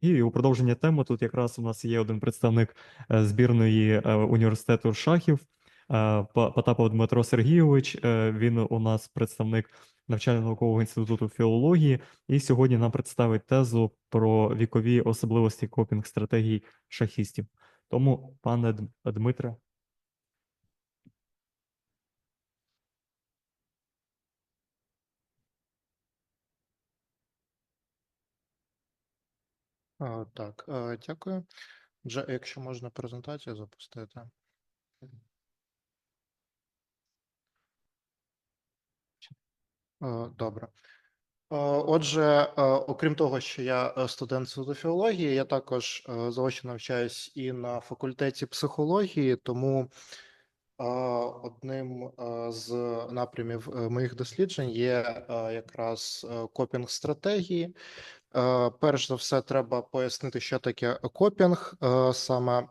І у продовження теми тут якраз у нас є один представник збірної е, університету шахів е, Потапов Дмитро Сергійович. Він у нас представник навчально-наукового інституту філології, і сьогодні нам представить тезу про вікові особливості копінг стратегій шахістів. Тому, пане Дмитре, Так, дякую. Вже, якщо можна презентацію запустити. Добре. Отже, окрім того, що я е, студент філології, я також е, заочно навчаюсь і на факультеті психології, тому одним з напрямів е, моїх досліджень є якраз копінг стратегії. Е, Перш за все, треба пояснити, що таке копінг. Е, Саме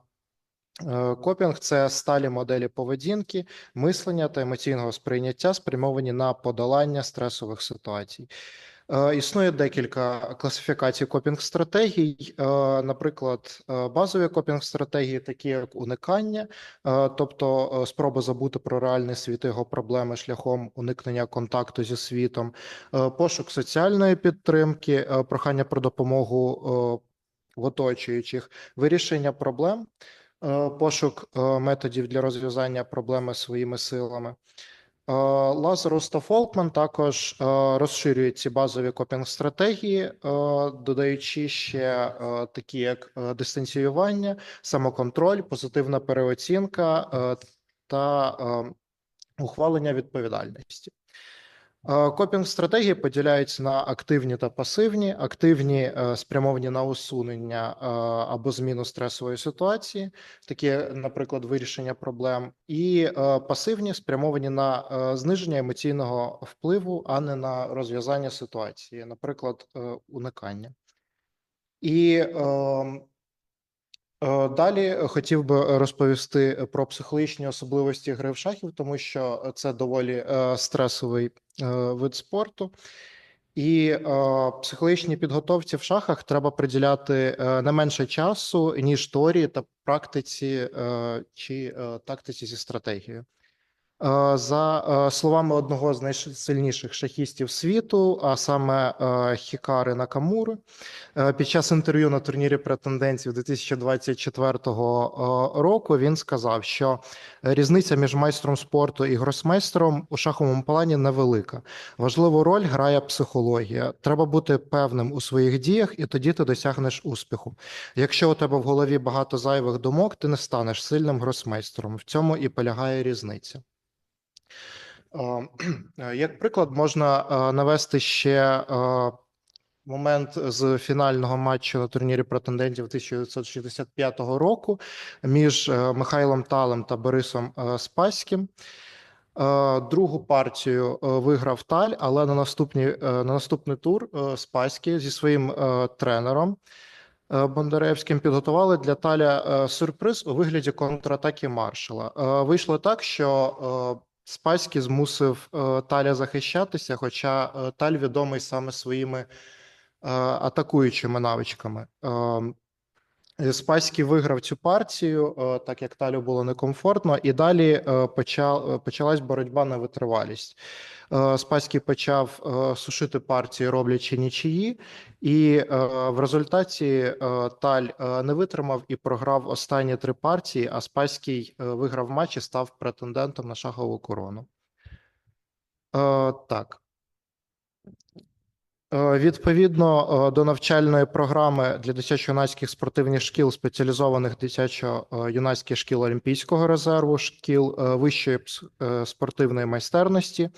е, копінг це сталі моделі поведінки, мислення та емоційного сприйняття, спрямовані на подолання стресових ситуацій. Е, Існує декілька класифікацій копінг-стратегій. Е, Наприклад, е, базові копінг-стратегії, такі як уникання, тобто спроба забути про реальний світ його проблеми шляхом уникнення контакту зі світом, пошук соціальної підтримки, прохання про допомогу в оточуючих, вирішення проблем, пошук методів для розв'язання проблеми своїми силами. Е, Лазарус та Фолкман також розширює розширюють ці базові копінг-стратегії, е, додаючи ще е, такі, як е, дистанціювання, самоконтроль, позитивна переоцінка е, та е, ухвалення відповідальності. Е, Копінг-стратегії поділяються на активні та пасивні. Активні е, спрямовані на усунення е, або зміну стресової ситуації, такі, наприклад, вирішення проблем, і е, пасивні спрямовані на е, зниження емоційного впливу, а не на розв'язання ситуації, наприклад, е, уникання. І ем, Далі хотів би розповісти про психологічні особливості гри в шахів, тому що це доволі е, стресовий е, вид спорту. І е, психологічній підготовці в шахах треба приділяти е, не менше часу, ніж теорії та практиці е, чи е, тактиці зі стратегією. Е, За е, словами одного з найсильніших шахістів світу, а саме е, Хікари Накамури, під час інтерв'ю на турнірі претендентів 2024 е, року він сказав, що різниця між майстром спорту і гросмейстером у шаховому плані невелика. Важливу роль грає психологія. Треба бути певним у своїх діях, і тоді ти досягнеш успіху. Якщо у тебе в голові багато зайвих думок, ти не станеш сильним гросмейстером. В цьому і полягає різниця. Е, Як приклад, можна е, навести ще е, момент з фінального матчу на турнірі претендентів 1965 року між е, Михайлом Талем та Борисом е, Спаським. Е, Другу партію е, виграв Таль, але на наступні е, на наступний тур е, Спаський зі своїм е, тренером е, Бондаревським підготували для Таля е, сюрприз у вигляді контратаки маршала. Е, Вийшло так, що Спаський змусив е, Таля захищатися, хоча е, Таль відомий саме своїми е, атакуючими навичками. Е, Спаський виграв цю партію, е, так як Талю було некомфортно, і далі е, почалась боротьба на витривалість. Спаський почав сушити партії, роблячи нічиї, і в результаті Таль не витримав і програв останні три партії, а Спаський виграв матч і став претендентом на шахову корону. Так. Е, Відповідно е, до навчальної програми для дитячо-юнацьких спортивних шкіл, спеціалізованих дитячо-юнацьких шкіл Олімпійського резерву, шкіл е, вищої е, спортивної майстерності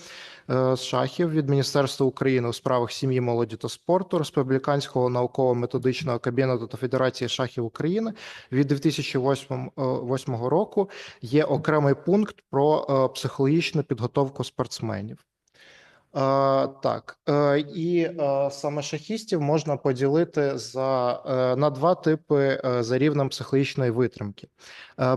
е, з шахів від Міністерства України у справах сім'ї, молоді та спорту, Республіканського науково-методичного кабінету та Федерації шахів України від 2008 е, 8 року є окремий пункт про е, психологічну підготовку спортсменів. Так, е, і е, саме шахістів можна поділити за, е, на два типи за рівнем психологічної витримки.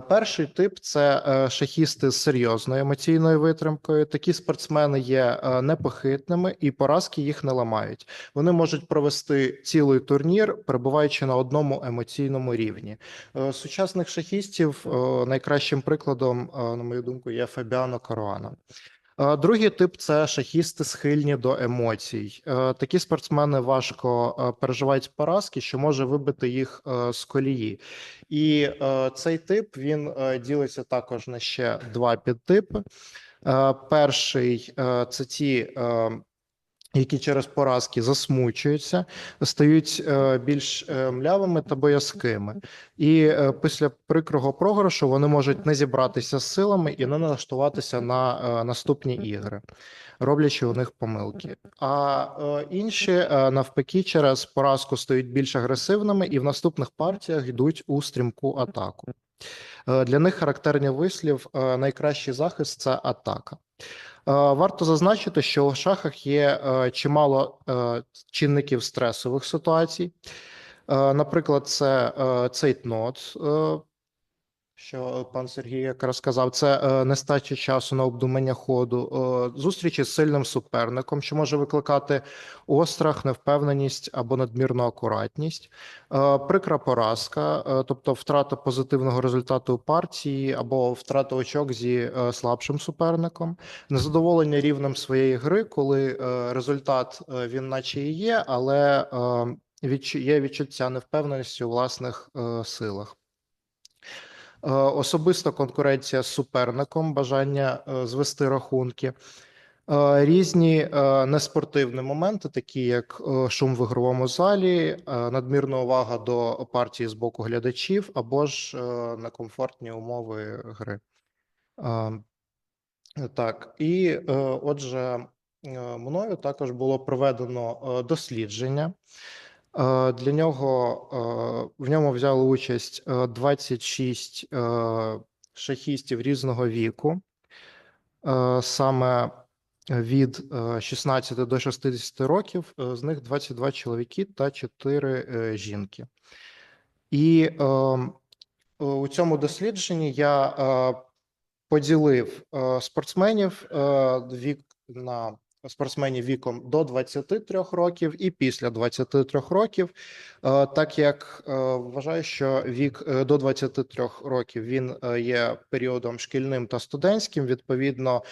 Перший тип це шахісти з серйозною емоційною витримкою. Такі спортсмени є непохитними і поразки їх не ламають. Вони можуть провести цілий турнір, перебуваючи на одному емоційному рівні. Сучасних шахістів найкращим прикладом, на мою думку, є Фабіано Каруана. Е, Другий тип це шахісти схильні до емоцій. Е, Такі спортсмени важко е, переживають поразки, що може вибити їх з колії. І цей тип він ділиться також на ще два підтипи. Перший це ті. Які через поразки засмучуються, стають е, більш е, млявими та боязкими, і е, після прикрого програшу вони можуть не зібратися з силами і не налаштуватися на наступні ігри, роблячи у них помилки. А інші навпаки через поразку стають більш агресивними і в наступних партіях йдуть у стрімку атаку. Для них характерний вислів найкращий захист це атака. Е, Варто зазначити, що в шахах є е, чимало е, чинників стресових ситуацій. Наприклад, це цейтнот, що пан Сергій якраз сказав, це е, нестача часу на обдумання ходу, е, зустрічі з сильним суперником, що може викликати острах, невпевненість або надмірну акуратність, е, прикра поразка, е, тобто втрата позитивного результату партії або втрата очок зі е, слабшим суперником, незадоволення рівнем своєї гри, коли е, результат е, він наче і є, але е, відчу- є відчуття невпевненості у власних е, силах. Е, Особиста конкуренція з суперником, бажання е, звести рахунки, Е, різні неспортивні моменти, такі як шум в ігровому залі, надмірна увага до партії з боку глядачів, або ж некомфортні умови гри. Так, і отже, мною також було проведено дослідження. Е, Для нього е, в ньому взяли участь е, 26 е, шахістів різного віку, саме від е, 16 до 60 років, з них 22 чоловіки та 4 е, жінки. І у цьому дослідженні я поділив спортсменів вік на спортсменів віком до 23 років і після 23 років, е, так як е, вважаю, що вік е, до 23 років він є періодом шкільним та студентським. Відповідно,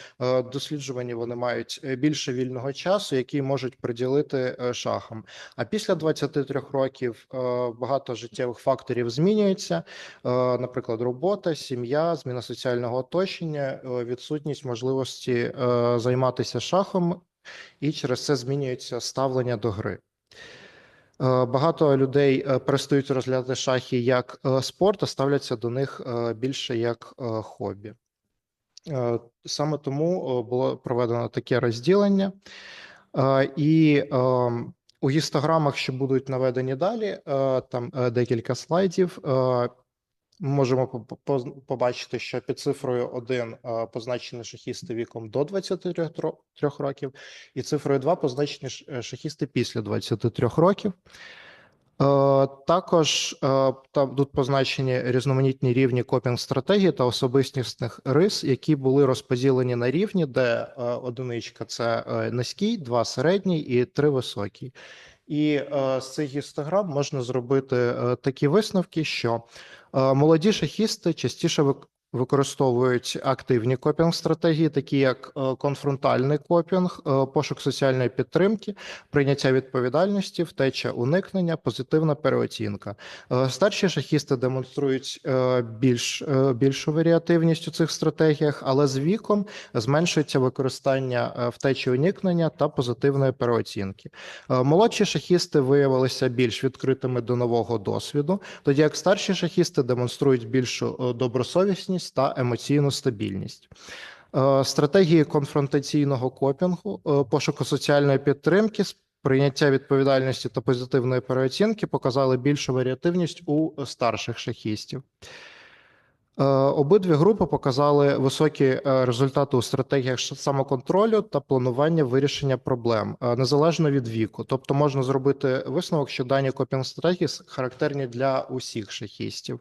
досліджувані вони мають більше вільного часу, який можуть приділити шахам. А після 23 років багато життєвих факторів змінюється. Наприклад, робота, сім'я, зміна соціального оточення, відсутність можливості займатися шахом, і через це змінюється ставлення до гри. Е, Багато людей е, перестають розглядати шахи як е, спорт, а ставляться до них більше як хобі. Саме тому було проведено таке розділення. І е, у гістограмах, що будуть наведені далі, там декілька слайдів. Ми можемо по- по- побачити, що під цифрою 1 е, позначені шахісти віком до 23 трьох років, і цифрою 2 позначені е, шахісти після 23 років. Е, Також е, там тут позначені різноманітні рівні копінг стратегії та особистісних рис, які були розподілені на рівні, де одиничка це низький, два середній і три високий. І е, з цих гістограм можна зробити е, такі висновки, що е, молоді шахісти частіше використовують активні копінг стратегії, такі як е, конфронтальний копінг, е, пошук соціальної підтримки, прийняття відповідальності, втеча уникнення, позитивна переоцінка. Е, Старші шахісти демонструють більш, більшу варіативність у цих стратегіях, але з віком зменшується використання втечі уникнення та позитивної переоцінки. Молодші шахісти виявилися більш відкритими до нового досвіду, тоді як старші шахісти демонструють більшу е, добросовісність та емоційну стабільність. Е, Стратегії конфронтаційного копінгу, е, пошуку соціальної підтримки, прийняття відповідальності та позитивної переоцінки показали більшу варіативність у старших шахістів. Е, Обидві групи показали високі результати у стратегіях самоконтролю та планування вирішення проблем незалежно від віку. Тобто можна зробити висновок, що дані копінг стратегії характерні для усіх шахістів.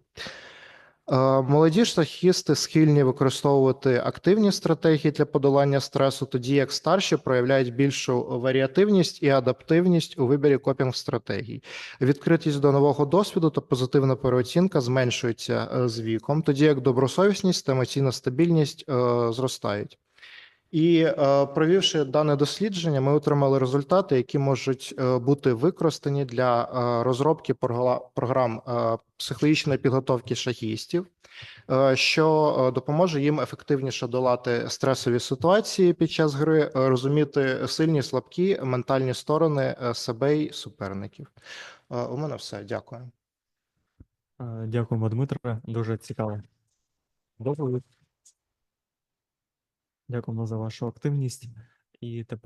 Е, Молоді шахісти схильні використовувати активні стратегії для подолання стресу, тоді як старші проявляють більшу варіативність і адаптивність у вибірі копінг стратегій. Відкритість до нового досвіду та позитивна переоцінка зменшується е, з віком, тоді як добросовісність та емоційна стабільність е, зростають. І е, провівши дане дослідження, ми отримали результати, які можуть е, бути використані для е, розробки програм психологічної підготовки шахістів, що допоможе їм ефективніше долати стресові ситуації під час гри, розуміти сильні, слабкі ментальні сторони себе й суперників. У мене все. Дякую. Дякуємо, Дмитре. Дуже цікаво. Доповідь. Дякуємо за вашу активність. І тепер.